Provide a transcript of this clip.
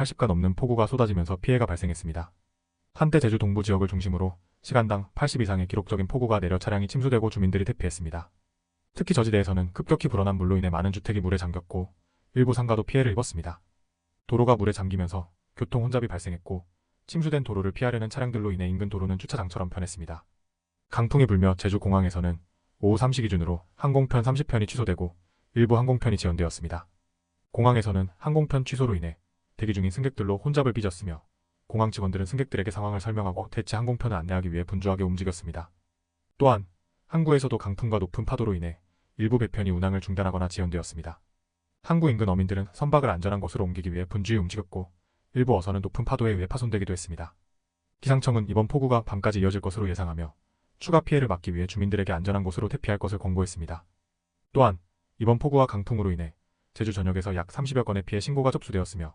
80가 넘는 폭우가 쏟아지면서 피해가 발생했습니다. 한때 제주 동부 지역을 중심으로 시간당 80 이상의 기록적인 폭우가 내려 차량이 침수되고 주민들이 대피했습니다. 특히 저지대에서는 급격히 불어난 물로 인해 많은 주택이 물에 잠겼고 일부 상가도 피해를 입었습니다. 도로가 물에 잠기면서 교통 혼잡이 발생했고 침수된 도로를 피하려는 차량들로 인해 인근 도로는 주차장처럼 변했습니다. 강풍이 불며 제주 공항에서는 오후 3시 기준으로 항공편 30편이 취소되고 일부 항공편이 지연되었습니다. 공항에서는 항공편 취소로 인해 대기 중인 승객들로 혼잡을 빚었으며 공항 직원들은 승객들에게 상황을 설명하고 대체 항공편을 안내하기 위해 분주하게 움직였습니다. 또한 항구에서도 강풍과 높은 파도로 인해 일부 배편이 운항을 중단하거나 지연되었습니다. 항구 인근 어민들은 선박을 안전한 곳으로 옮기기 위해 분주히 움직였고 일부 어선은 높은 파도에 의해 파손되기도 했습니다. 기상청은 이번 폭우가 밤까지 이어질 것으로 예상하며 추가 피해를 막기 위해 주민들에게 안전한 곳으로 대피할 것을 권고했습니다. 또한 이번 폭우와 강풍으로 인해 제주 전역에서 약 30여 건의 피해 신고가 접수되었으며